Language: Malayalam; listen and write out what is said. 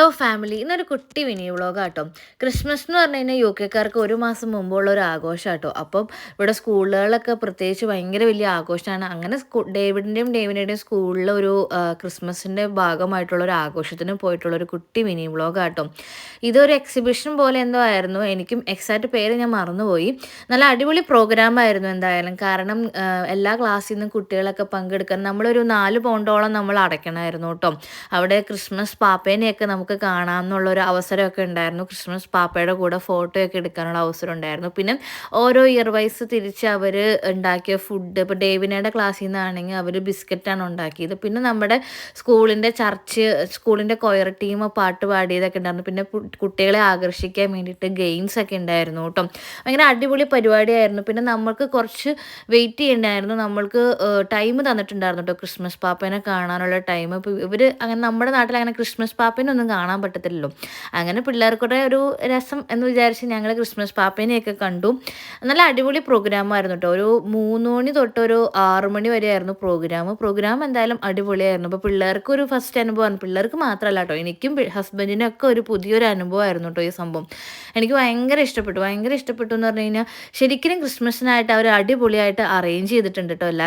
ഹലോ ഫാമിലി ഇന്നൊരു കുട്ടി വിനി വ്ളോഗ് ആട്ടോ. ക്രിസ്മസ് എന്ന് പറഞ്ഞു കഴിഞ്ഞാൽ യു കെക്കാർക്ക് ഒരു മാസം മുമ്പുള്ള ഒരു ആഘോഷം ആട്ടോ അപ്പം ഇവിടെ സ്കൂളുകളിലൊക്കെ പ്രത്യേകിച്ച് ഭയങ്കര വലിയ ആഘോഷമാണ് അങ്ങനെ ഡേവിഡിന്റെയും ഡേവിനുടെയും സ്കൂളിലെ ഒരു ക്രിസ്മസിന്റെ ഭാഗമായിട്ടുള്ള ഒരു ആഘോഷത്തിന് പോയിട്ടുള്ള ഒരു കുട്ടി മിനി വ്ളോഗ് ആട്ടോ. ഇതൊരു എക്സിബിഷൻ പോലെ എന്തോ ആയിരുന്നു. എനിക്കും എക്സാക്റ്റ് പേര് ഞാൻ മറന്നുപോയി. നല്ല അടിപൊളി പ്രോഗ്രാം ആയിരുന്നു എന്തായാലും. കാരണം എല്ലാ ക്ലാസ്സിൽ നിന്നും കുട്ടികളൊക്കെ പങ്കെടുക്കാൻ നമ്മളൊരു നാല് പൗണ്ടോളം നമ്മൾ അടയ്ക്കണമായിരുന്നു കേട്ടോ. അവിടെ ക്രിസ്മസ് പാപ്പേനെയൊക്കെ നമുക്ക് കാണാമെന്നുള്ള ഒരു അവസരമൊക്കെ ഉണ്ടായിരുന്നു. ക്രിസ്മസ് പാപ്പയുടെ കൂടെ ഫോട്ടോയൊക്കെ എടുക്കാനുള്ള അവസരം ഉണ്ടായിരുന്നു. പിന്നെ ഓരോ ഇയർ വൈസ് തിരിച്ച് അവർ ഉണ്ടാക്കിയ ഫുഡ് ഇപ്പോൾ ഡേവിനയുടെ ക്ലാസ്സിൽ നിന്നാണെങ്കിൽ അവർ ബിസ്ക്കറ്റാണ് ഉണ്ടാക്കിയത്. പിന്നെ നമ്മുടെ സ്കൂളിന്റെ ചർച്ച് സ്കൂളിന്റെ കൊയർ ടീം പാട്ട് പാടിയതൊക്കെ ഉണ്ടായിരുന്നു. പിന്നെ കുട്ടികളെ ആകർഷിക്കാൻ വേണ്ടിയിട്ട് ഗെയിംസ് ഒക്കെ ഉണ്ടായിരുന്നു കേട്ടോ. ഭയങ്കര അടിപൊളി പരിപാടിയായിരുന്നു. പിന്നെ നമ്മൾക്ക് കുറച്ച് വെയിറ്റ് ചെയ്യണ്ടായിരുന്നു. നമ്മൾക്ക് ടൈം തന്നിട്ടുണ്ടായിരുന്നു കേട്ടോ ക്രിസ്മസ് പാപ്പേനെ കാണാനുള്ള ടൈം ഇപ്പോൾ ഇവർ അങ്ങനെ നമ്മുടെ നാട്ടിൽ അങ്ങനെ ക്രിസ്മസ് പാപ്പേനെ ഒന്നും കാണാൻ പറ്റത്തില്ലല്ലോ. അങ്ങനെ പിള്ളേർക്കൂടെ ഒരു രസം എന്ന് വിചാരിച്ച് ഞങ്ങൾ ക്രിസ്മസ് പാപ്പേനെയൊക്കെ കണ്ടു. നല്ല അടിപൊളി പ്രോഗ്രാമായിരുന്നു കേട്ടോ ഒരു മൂന്ന് മണി തൊട്ട് ഒരു ആറ് മണി വരെയായിരുന്നു പ്രോഗ്രാം പ്രോഗ്രാം എന്തായാലും അടിപൊളിയായിരുന്നു. അപ്പോൾ പിള്ളേർക്ക് ഒരു ഫസ്റ്റ് അനുഭവമാണ്. പിള്ളേർക്ക് മാത്രമല്ല കേട്ടോ എനിക്കും ഹസ്ബൻഡിനും ഒക്കെ ഒരു പുതിയൊരു അനുഭവമായിരുന്നു കേട്ടോ ഈ സംഭവം. എനിക്ക് ഭയങ്കര ഇഷ്ടപ്പെട്ടു. ഭയങ്കര ഇഷ്ടപ്പെട്ടു എന്ന് പറഞ്ഞു കഴിഞ്ഞാൽ ശരിക്കും ക്രിസ്മസിനായിട്ട് അവർ അടിപൊളിയായിട്ട് അറേഞ്ച് ചെയ്തിട്ടുണ്ട് കേട്ടോ എല്ലാ